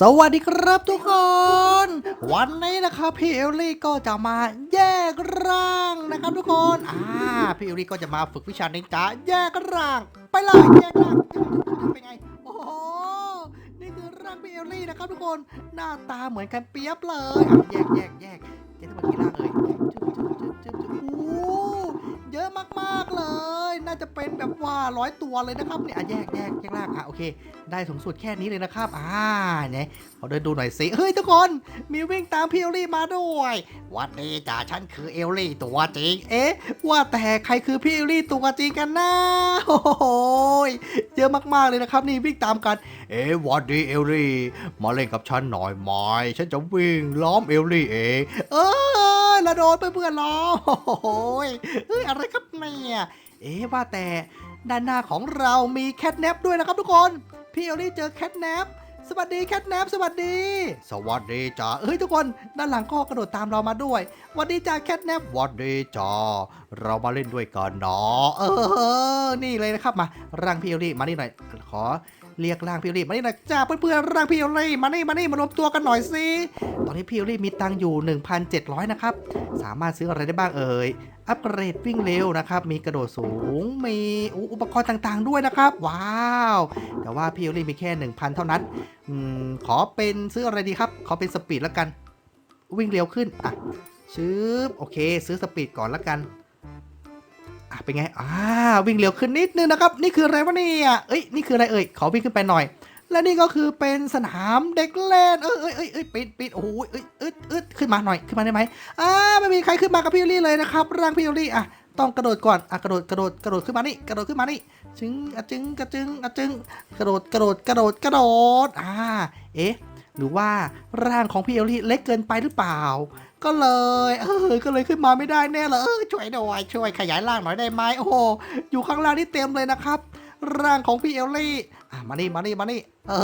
สวัสดีครับทุกคน วันนี้นะครับพี่เอลลี่ก็จะมาแยกร่างนะครับทุกคนอ่าพี่เอลลี่ก็จะมาฝึกวิชานินจาแยกร่าง ไปเลยแยกร่างเป็นไงโอ้โหนี่คือร่างพี่เอลลี่นะครับทุกคนหน้าตาเหมือนกันเปียบเลยแยกแยกแยกแยกทั้งหมดกี่ร่างเอ่ยจึ๊บจึ๊บจึ๊บจึ๊บจึ๊บโอ้ จะเป็นแบบว่าร้อยตัวเลยนะครับเนี่ยอะแยกแยกแยกร่างอะโอเค ได้สูงสุดแค่นี้เลยนะครับอ่าเนี่ยขอเดินดูหน่อยสิเฮ้ยทุกคนมีวิ่งตามพี่เอลลี่มาด้วยวัดดีจ้าฉันคือเอลลี่ตัวจริง เอ๊ะ ว่าแต่ใครคือพี่เอลลี่ตัวจริงกันนะโอ้โหยเยอะมากๆเลยนะครับ นี่วิ่งตามกัน เอ๊ะวัดดีเอลลี่มาเล่นกับฉันหน่อยไหมฉันจะวิ่งล้อมเอลลี่เองเออละโดนเพื่อนๆล้อมโอ้โหยเฮ้ยอะไรครับเนี่ย เอ๊ว่าแต่ด้านหน้าของเรามีแคทแนปด้วยนะครับทุกคน พี่เอลลี่เจอแคทแนปสวัสดีแคทแนปสวัสดี สวัสดีจ้าเฮ้ยทุกคน ด้านหลังก็กระโดดตามเรามาด้วยสวัสดีจ้าแคทแนปสวัสดีจ้าเรามาเล่นด้วยกันเนาะเออ นี่เลยนะครับมาร่างพี่เอลลี่มานี่หน่อยขอเรียกร่างพี่เอลลี่มานี่หน่อยจ้าเพื่อนๆร่างพี่เอลลี่มานี่มานี่มารวมตัวกันหน่อยสิตอนนี้พี่เอลลี่มีตังค์อยู่ 1,700 นะครับ สามารถซื้ออะไรได้บ้างเอ่ย อัปเกรดวิ่งเร็วนะครับ มีกระโดดสูง มีอุอปกรณ์ต่างๆด้วยนะครับ ว้าว แต่ว่าพี่โอลี่มีแค่ 1,000 เท่านั้นอขอเป็นซื้ออะไรดีครับ ขอเป็นสปีดแล้วกัน วิ่งเร็วขึ้น อะชืบโอเค ซื้อสปีดก่อนแล้วกันอะเป็นไง อ่า วิ่งเร็วขึ้นนิดนึงนะครับ นี่คืออะไรวะเนี่ย เอ้ย นี่คืออะไรเอ่ย ขอวิ่งขึ้นไปหน่อย และนี่ก็คือเป็นสนามเด็กเล่น เอ้ยเอ้ยเอ้ยเอ้ยปิดปิดโอ้โหเอ้ยเอ้ยเอ้ยขึ้นมาหน่อยขึ้นมาได้ไหมอ่าไม่มีใครขึ้นมากับพี่โอลี่เลยนะครับร่างพี่โอลี่อะต้องกระโดดก่อนอะกระโดดกระโดดกระโดดขึ้นมานี่กระโดดขึ้นมานี่จึงอะจึงกระจึงอะจึงกระโดดกระโดดกระโดดกระโดดอ่าเอ๊ะหรือว่าร่างของพี่โอลี่เล็กเกินไปหรือเปล่า ก็เลย เออ ก็เลยขึ้นมาไม่ได้แน่เลยเออช่วยหน่อยช่วยขยายร่างหน่อยได้ไหมโอ้โหอยู่ข้างล่างนี่เต็มเลยนะครับ ร่างของพี่เอลลี่ มานี่มานี่มานี่เอ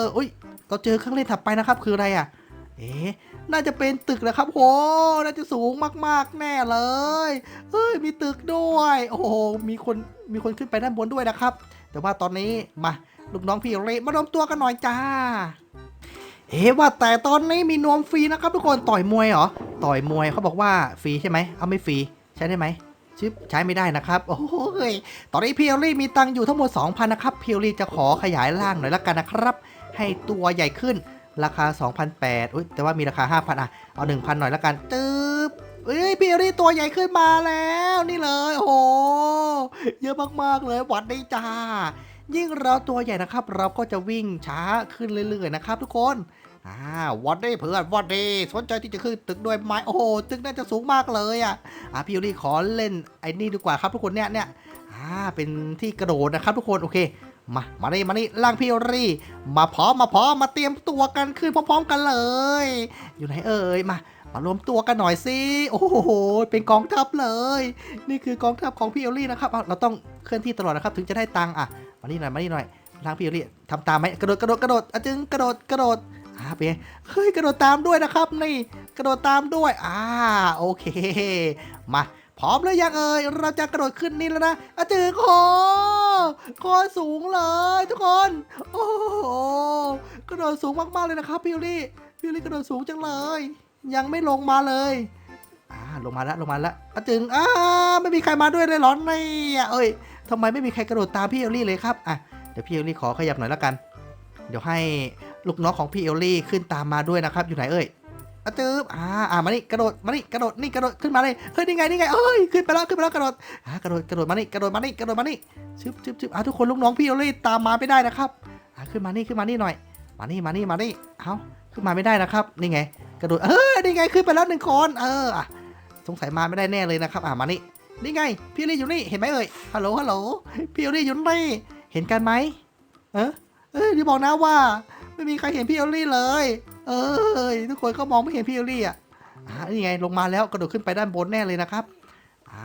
ออุ้ยเราเจอเครื่องเล่นถัดไปนะครับ คืออะไรอะ เอ๊ะน่าจะเป็นตึกนะครับโหน่าจะสูงมากๆแน่เลยเฮ้ยมีตึกด้วย โอ้โหมีคนมีคนขึ้นไปด้านบนด้วยนะครับ แต่ว่าตอนนี้มาลูกน้องพี่เรมารวมตัวกันหน่อยจ้า เอ๊ว่าแต่ตอนนี้มีนวมฟรีนะครับทุกคนต่อยมวยเหรอต่อยมวยเขาบอกว่าฟรีใช่ไหมเอาไม่ฟรีใช้ได้ไหม ชิปใช้ไม่ได้นะครับโอ้ยตอนนี้พีเอลี่มีตังอยู่ทั้งหมด 2,000 นะครับพีเอลี่จะขอขยายร่างหน่อยละกันนะครับ ให้ตัวใหญ่ขึ้นราคา 2,800อุ้ยแต่ว่ามีราคา 5,000 อะ เอา 1,000 หน่อยละกันตึ๊บเอ้ยพีเอลี่ตัวใหญ่ขึ้นมาแล้วนี่เลยโอ้เยอะมากๆเลยหวัดได้จ้ายิ่งเราตัวใหญ่นะครับ เราก็จะวิ่งช้าขึ้นเรื่อยๆนะครับทุกคน อ่าวัดได้เพื่อนวัดดีสนใจที่จะขึ้นตึกด้วยไหมโอ้โหตึกน่าจะสูงมากเลยอะอะพี่เอลลี่ขอเล่นไอ้นี่ดีกว่าครับทุกคนเนี่ยเนี่ยอ่าเป็นที่กระโดดนะครับทุกคนโอเคมามานี่มานี่ล่างพี่เอลลี่ มาพร้อมมาพร้อมมาเตรียมตัวกันขึ้นพร้อมๆกันเลย อยู่ไหนเอ่ยมามารวมตัวกันหน่อยสิ โอ้โห เป็นกองทัพเลย นี่คือกองทัพของพี่เอลลี่นะครับ เราต้องเคลื่อนที่ตลอดนะครับ ถึงจะได้ตังค์อะ มานี่หน่อย มานี่หน่อยทางพี่เอลลี่ทำตามไหมกระโดด กระโดด กระโดดอจึงกระโดด กระโดด อ่าเป็นไงเฮ้ยกระโดดตามด้วยนะครับ นี่กระโดดตามด้วย อ่าโอเค มาพร้อมแล้วยังเอ่ยเราจะกระโดดขึ้นนี่แล้วนะอะจึงโอ้โคตรสูงเลยทุกคน โอ้โหกระโดดสูงมากๆเลยนะครับพี่ยูรี่พี่ยูรี่กระโดดสูงจังเลย ยังไม่ลงมาเลยอ่าลงมาแล้วลงมาแล้วอะจึงอ่าไม่มีใครมาด้วยเลยหรอเนี่ยเอ้ยทำไมไม่มีใครกระโดดตามพี่เอลลี่เลยครับอะเดี๋ยวพี่เอลลี่ขอขยับหน่อยแล้วกัน เดี๋ยวให้ ลูกน้องของพี่เอลลี่ขึ้นตามมาด้วยนะครับ อยู่ไหนเอ้ยอะจึบอ่าอ่ามานี่กระโดดมานี่กระโดดนี่กระโดดขึ้นมาเลยเฮ้ยนี่ไงนี่ไงเอ้ยขึ้นไปแล้วขึ้นไปแล้วกระโดดอ่ากระโดดกระโดดมานี่กระโดดมานี่กระโดดมานี่ชึบชึบชึบอะทุกคนลูกน้องพี่เอลลี่ตามมาไม่ได้นะครับอะขึ้นมานี่ขึ้นมานี่หน่อย มานี่มานี่มานี่เอาขึ้นมาไม่ได้นะครับนี่ไง กระโดดเออนี่ไงขึ้นไปแล้วหนึ่งคนเออสงสัยมาไม่ได้แน่เลยนะครับ อะมานี่นี่ไงพี่เอลลี่อยู่นี่เห็นไหมเอ่ยฮัลโหลฮัลโหลพี่เอลลี่อยู่นี่เห็นกันไหมเออเอออย่าบอกนะว่า ไม่มีใครเห็นพี่เอลลี่เลย เออทุกคนก็มองไม่เห็นพี่เอลลี่อะอ่านี่ไงลงมาแล้วกระโดดขึ้นไปด้านบนแน่เลยนะครับอ่า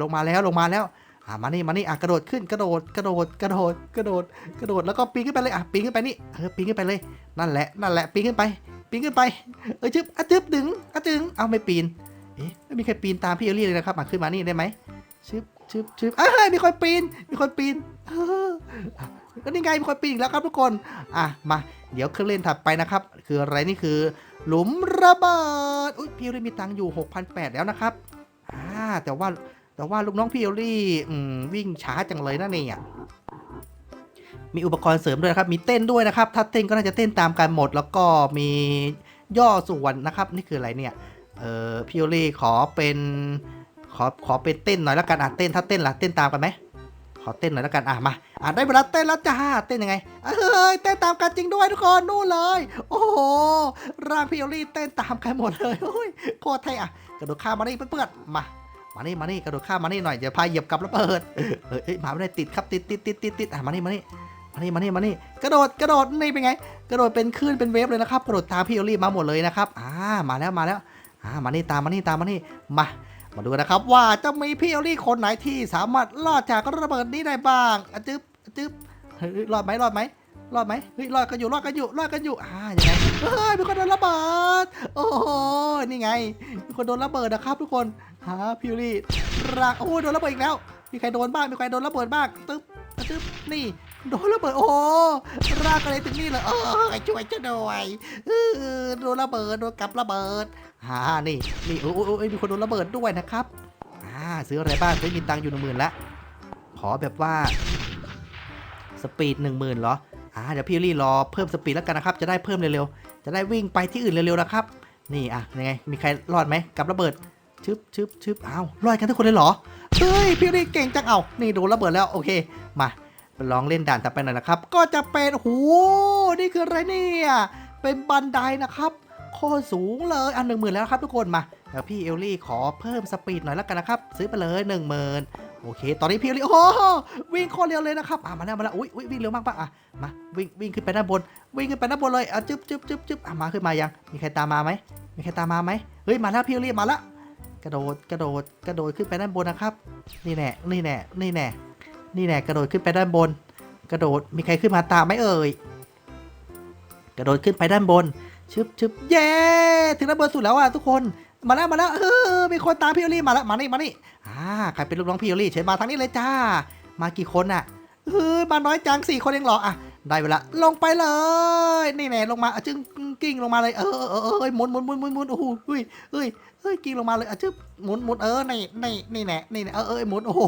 ลงมาแล้วลงมาแล้วอะมานี่มานี่อะกระโดดขึ้นกระโดดกระโดดกระโดดกระโดดกระโดดแล้วก็ปีนขึ้นไปเลยอะปีนขึ้นไปนี่เออปีนขึ้นไปเลยนั่นแหละนั่นแหละปีนขึ้นไปปีนขึ้นไปเออจึ๊บอะจึ๊บดึงอะจึงเอาไม่ปีนเอ๊ะไม่มีใครปีนตามพี่เอลลี่เลยนะครับอะขึ้นมานี่ได้ไหมชึบชึบชึบอะมีคนปีนมีคนปีนเออ ก็นี่ไงมีคนปีนอีกแล้วครับทุกคน อะมา เดี๋ยวเครื่องเล่นถัดไปนะครับ คืออะไรนี่คือ หลุมระเบิด อุ้ยพี่เอลลี่มีตังค์อยู่ 6,800 แล้วนะครับ อ่าแต่ว่าแต่ว่าลูกน้องพี่เอลลี่วิ่งช้าจังเลยนะเนี่ยมีอุปกรณ์เสริมด้วยนะครับ มีเต้นด้วยนะครับ ถ้าเต้นก็น่าจะเต้นตามกันหมด แล้วก็มีย่อส่วนนะครับ นี่คืออะไรเนี่ย เออพี่เอลลี่ขอเป็น ขอขอเป็นเต้นหน่อยแล้วกันอะเต้นถ้าเต้นล่ะเต้นตามกันไหม ขอเต้นหน่อยแล้วกันอะมาอะได้เวลาเต้นแล้วจ้าเต้นยังไงเอ้ยเต้นตามกันจริงด้วยทุกคนนู่นเลย โอ้โหร่างพี่เอลลี่เต้นตามกันหมดเลยโอ้ยโคตรเท่อะกระโดดข้ามมานี่เพื่อนๆมามานี่มานี่กระโดดข้ามมานี่หน่อยเดี๋ยวพาเหยียบกลับแล้วเปิดเออเอ้ยมาไม่ได้ติดครับติดติดติดติดติดอะมานี่มานี่มานี่มานี่มานี่กระโดดกระโดดนี่เป็นไง กระโดดเป็นคลื่นเป็นเวฟเลยนะครับ กระโดดตามพี่เอลลี่มาหมดเลยนะครับอ่ามาแล้วมาแล้วอ่ามานี่ตามมานี่ตามมานี่มา มาดูนะครับว่าจะมีพี่เอลลี่คนไหนที่สามารถรอดจากระเบิดนี้ได้บ้างอจึ๊บอจึ๊บเฮ้ยรอดไหมรอดไหมรอดไหมเฮ้ยรอดกันอยู่รอดกันอยู่รอดกันอยู่อ่าอยังไงเฮ้ยมีคนโดนระเบิดโอ้โหนี่ไงมีคนโดนระเบิดนะครับ ทุกคนหาพี่เอลลี่รักโอ้โดนระเบิดอีกแล้วมีใครโดนบ้างมีใครโดนระเบิดบ้างตึ๊บอะจึ๊บนี่โดนระเบิดโอ้โากอะไรถึงนี่เลยเออช่วยช่วยด้วยเออโดนระเบิดโดนกับระเบิดอ่านี่นี่โอ้ยมีคนโดนระเบิดด้วยนะครับอ่าซื้ออะไรบ้างซื้อมีตังค์อยู่หนึ่งหมื่นละขอแบบว่าสปีดหนึ่งหมื่นเหรออ่าเดี๋ยวพี่ลี่รอเพิ่มสปีดแล้วกันนะครับ จะได้เพิ่มเร็วๆจะได้วิ่งไปที่อื่นเร็วๆนะครับ นี่อะยังไงมีใครรอดไหมกับระเบิดชึบชึบชึบอ้าวรอดกันทุกคนเลยเหรอ เฮ้ย พี่ลี่เก่งจังเอา นี่โดนระเบิดแล้ว โอเค มา ลองเล่นด่านต่อไปหน่อยนะครับ ก็จะเป็นโหนี่คืออะไรเนี่ยเป็นบันไดนะครับโคตรสูงเลยอันหนึ่งหมื่นแล้วครับทุกคนมาเดี๋ยวพี่เอลลี่ขอเพิ่มสปีดหน่อยแล้วกันนะครับ ซื้อไปเลยหนึ่งหมื่นโอเค ตอนนี้พี่เอลลี่โอ้วิ่งโคตรเร็วเลยนะครับอะมาแล้วมาแล้วอุ้ยอุ้ยวิ่งเร็วมากปะอะมาวิ่งวิ่งขึ้นไปด้านบน วิ่งขึ้นไปด้านบนเลยอะจึ๊บจึ๊บจึ๊บจึ๊บอะมาขึ้นมายังมีใครตามมาไหมมีใครตามมาไหมเฮ้ยมาแล้วพี่เอลลี่มาล้วกระโดดกระโดดกระโดดขึ้นไปด้านบนนะครับ นี่แน่นี่แน่นี่แน่ นี่แหละกระโดดขึ้นไปด้านบน กระโดดมีใครขึ้นมาตามไหมเอ่ย กระโดดขึ้นไปด้านบน ชึบชึบเย้ถึงระเบิดสุดแล้วอะทุกคน มาแล้วมาแล้วเออมีคนตามพี่โอลี่มาแล้วมานี่มานี่อ่าใครเป็นลูกน้องพี่โอลี่เชิญมาทางนี้เลยจ้า มากี่คนอะเออมาน้อยจังสี่คนเองเหรออะ ได้เวลาลงไปเลย นี่แน่ลงมาอะจึงกิ้งลงมาเลยเออเออเออเออหมุนหมุนหมุนหมุนหมุนโอ้โหเฮ้ยเฮ้ยเฮ้ยกิ้งลงมาเลยอะจึ๊บหมุนหมุนเออนี่นี่นี่แน่นี่แน่เออเออหมุนโอ้โห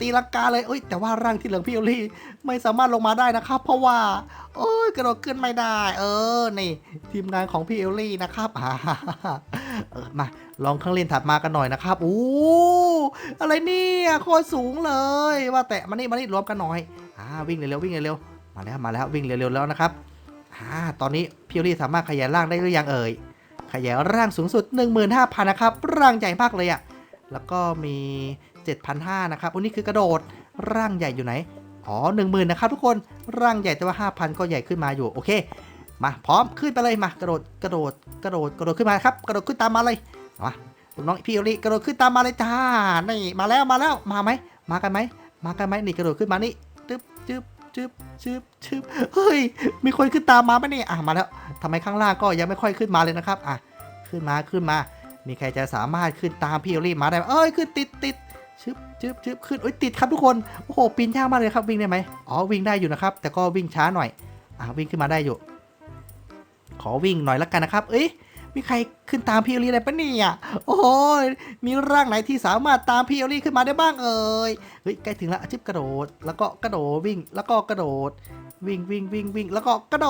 ตีลังกาเลยเอ้ยแต่ว่าร่างที่เหลืองพี่โอลี่ไม่สามารถลงมาได้นะครับ เพราะว่าโอ้ยกระโดดขึ้นไม่ได้ เออนี่ทีมงานของพี่เอลลี่นะครับอ่าเออมาลองเครื่องเล่นถัดมากันหน่อยนะครับอู้อะไรเนี่ยโคตรสูงเลย ว่าแต่มานี่มานี่รวมกันหน่อยอ่าวิ่งเร็วๆวิ่งเร็วๆ มาแล้วมาแล้ววิ่งเร็วๆแล้วนะครับอ่าตอนนี้พี่เอลลี่สามารถขยายร่างได้หรือยังเอ่ยขยายร่างสูงสุด 15,000นะครับร่างใหญ่มากเลยอะแล้วก็มี 7,500นะครับอันนี้คือกระโดดร่างใหญ่อยู่ไหนอ๋อหนึ่งหมื่นนะครับทุกคนร่างใหญ่แต่ว่าห้าพันก็ใหญ่ขึ้นมาอยู่โอเค มาพร้อมขึ้นไปเลยมากระโดดกระโดดกระโดดกระโดดขึ้นมาครับกระโดดขึ้นตามมาเลยมาลูกน้องพี่โอริกระโดดขึ้นตามมาเลยจ้านี่มาแล้วมาแล้วมาไหมมากันไหมมากันไหมนี่กระโดดขึ้นมานี่จึ๊บจึ๊บ จึบจึบจึบเฮ้ย มีคนขึ้นตามมาไหมนี่อะมาแล้วทำไมข้างล่างก็ยังไม่ค่อยขึ้นมาเลยนะครับอะขึ้นมาขึ้นมา มีใครจะสามารถขึ้นตามพี่โอริมาได้ไหมเอ้ยขึ้นติดติดชึบชึบชึบขึ้นโอ้ยติดครับทุกคนโอ้โหปีนยากมากเลยครับวิ่งได้ไหมอ๋อวิ่งได้อยู่นะครับ แต่ก็วิ่งช้าหน่อยอ่าวิ่งขึ้นมาได้อยู่ ขอวิ่งหน่อยละกันนะครับ เอ้ย มีใครขึ้นตามพี่โอลี่อะไรปะเนี่ย โอ้โหมีร่างไหนที่สามารถตามพี่โอลี่ขึ้นมาได้บ้างเอ่ย เฮ้ยใกล้ถึงล้วจิ๊บกระโดด แล้วก็กระโดดวิ่ง แล้วก็กระโดด วิ่งวิ่งวิ่งวิ่งแล้วก็กระโด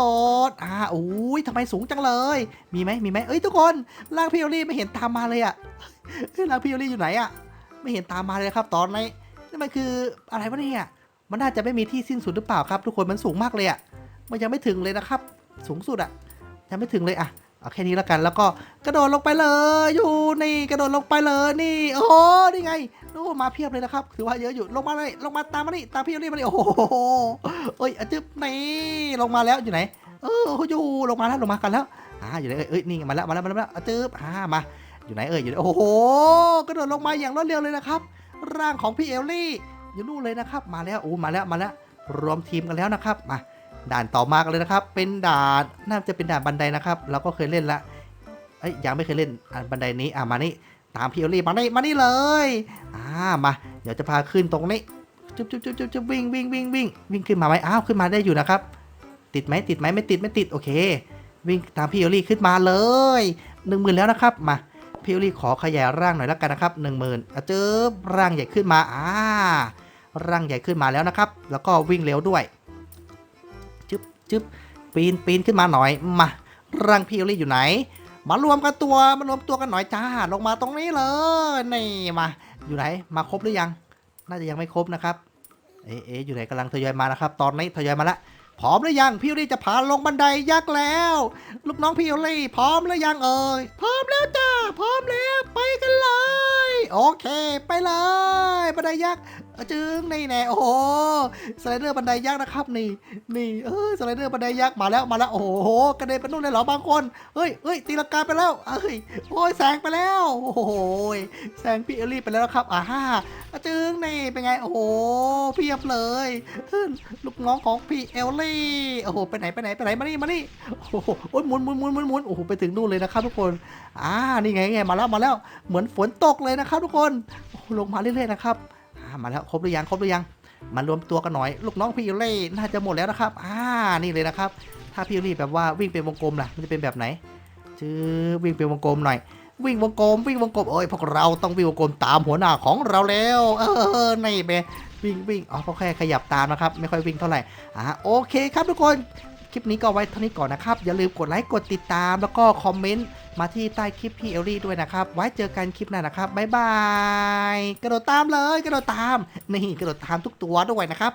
ด อ่าโอ้ยทำไมสูงจังเลย มีไหมมีไหมเอ้ยทุกคนร่างพี่โอลี่ไม่เห็นตามมาเลยอะร่างพี่โอลี่อยู่ไหนอะไม่เห็นตามมาเลยครับ ตอนนี้นี่มันคืออะไรวะเนี่ย มันน่าจะไม่มีที่สิ้นสุดหรือเปล่าครับ ทุกคนมันสูงมากเลยอะ่ะมันยังไม่ถึงเลยนะครับ สูงสุดอะยังไม่ถึงเลยอะ เอาแค่นี้แล้วกันแล้วก็กระโดดลงไปเลยอยู่นี่กระโดดลงไปเลยนี่ โอ้โหนี่ไงโอ้มาเพียบเลยนะครับถือว่าเยอะอยู่ลงมาเลยลงมาตามมานี่ตามพี่นี่มานี่โอ้โหเอ้ยอะจึ๊บนี่ลงมาแล้วอยู่ไหน เอออยู่ลงมาแล้วลงมากันแล้วอ่าอยู่ไหนเอ้ยนี่มาแล้วมาแล้วมาแล้วมาแล้วอะจึ๊บอ่ามาอยู่ไหนเอ่ยอยู่ไหนโอ้โหกระโดดลงมาอย่างรวดเร็วเลยนะครับร่างของพี่เอลลี่อยู่นู่นเลยนะครับ มาแล้วโอ้มาแล้วมาแล้วรวมทีมกันแล้วนะครับมา ด่านต่อมากันเลยนะครับ เป็นด่านน่าจะเป็นด่านบันไดนะครับ เราก็เคยเล่นละเอ้ยยังไม่เคยเล่นอ่าบันไดนี้อะมานี่ตามพี่เอลลี่มานี่มานี่เลยอ่ามาเดี๋ยวจะพาขึ้นตรงนี้จุ๊บจุ๊บจุ๊บจุ๊บจุ๊บวิ่งวิ่งวิ่งวิ่งวิ่งขึ้นมาไหมอ้าวขึ้นมาได้อยู่นะครับ ติดไหมติดไหมไม่ติดไม่ติดโอเค วิ่งตามพี่เอลลี่ขึ้นมาเลยหนึ่งหมื่นแล้วนะครับมาพี่เอลลี่ขอขยายร่างหน่อยแล้วกันนะครับหนึ่งหมื่นเจอร่างใหญ่ขึ้นมาอ่าร่างใหญ่ขึ้นมาแล้วนะครับ แล้วก็วิ่งเร็วด้วย จึ๊บปีนปีนขึ้นมาหน่อยมาร่างพี่เอลลี่อยู่ไหน มารวมกันตัวมารวมตัวกันหน่อยจ้าลงมาตรงนี้เลยนี่มา อยู่ไหนมาครบหรือยัง น่าจะยังไม่ครบนะครับเอ๊ะอยู่ไหนกำลังทยอยมานะครับ ตอนนี้ทยอยมาละพร้อมหรือยังพี่โอลี่จะพาลงบันไดยักษ์แล้ว ลูกน้องพี่โอลี่พร้อมหรือยังเอ่ยพร้อมแล้วจ้าพร้อมแล้วไปกันเลย โอเค ไปเลยบันไดยักษ์ อจึงนี่แน่โอ้โหสไลเดอร์บันไดยักษ์นะครับนี่นี่เออสไลเดอร์บันไดยักษ์มาแล้วมาแล้วโอ้โหกระเด็นไปนู่นเลยเหรอบางคนเฮ้ยเฮ้ยตีลังกาไปแล้วเอ้ยโอ้ยแซงไปแล้วโอ้โหแซงพี่เอลลี่ไปแล้วครับอ่าฮ่าอาจึงนี่เป็นไงโอ้โหเพียบเลยเฮ้ยลูกน้องของพี่เอลลี่โอ้โหไปไหนไปไหนไปไหนมานี่มานี่โอ้โหโอ้ยหมุนหมุนหมุนหมุนหมุนโอ้โหไปถึงนู่นเลยนะครับทุกคนอ่านี่ไงไงมาแล้วมาแล้วเหมือนฝนตกเลยนะครับทุกคนลงมาเรื่อยๆนะครับ มาแล้วครบหรือยังครบหรือยังมารวมตัวกันหน่อย ลูกน้องพี่เอลลี่น่าจะหมดแล้วนะครับ อ่า นี่เลยนะครับ ถ้าพี่เอลลี่แบบว่าวิ่งเป็นวงกลมล่ะ มันจะเป็นแบบไหนจื้อวิ่งเป็นวงกลมหน่อย วิ่งวงกลม วิ่งวงกลม เอ้ย พวกเราต้องวิ่งวงกลมตามหัวหน้าของเราแล้ว เออนี่เบวิ่งวิ่ง อ๋อก็แค่ขยับตามนะครับ ไม่ค่อยวิ่งเท่าไหร่ อ่าโอเคครับทุกคน คลิปนี้ก็ไว้เท่านี้ก่อนนะครับ อย่าลืมกดไลค์ กดติดตาม แล้วก็คอมเมนต์ มาที่ใต้คลิปพี่เอลลี่ด้วยนะครับ ไว้เจอกันคลิปหน้านะครับบ๊ายบาย กระโดดตามเลย กระโดดตาม นี่กระโดดตามทุกตัวด้วยนะครับ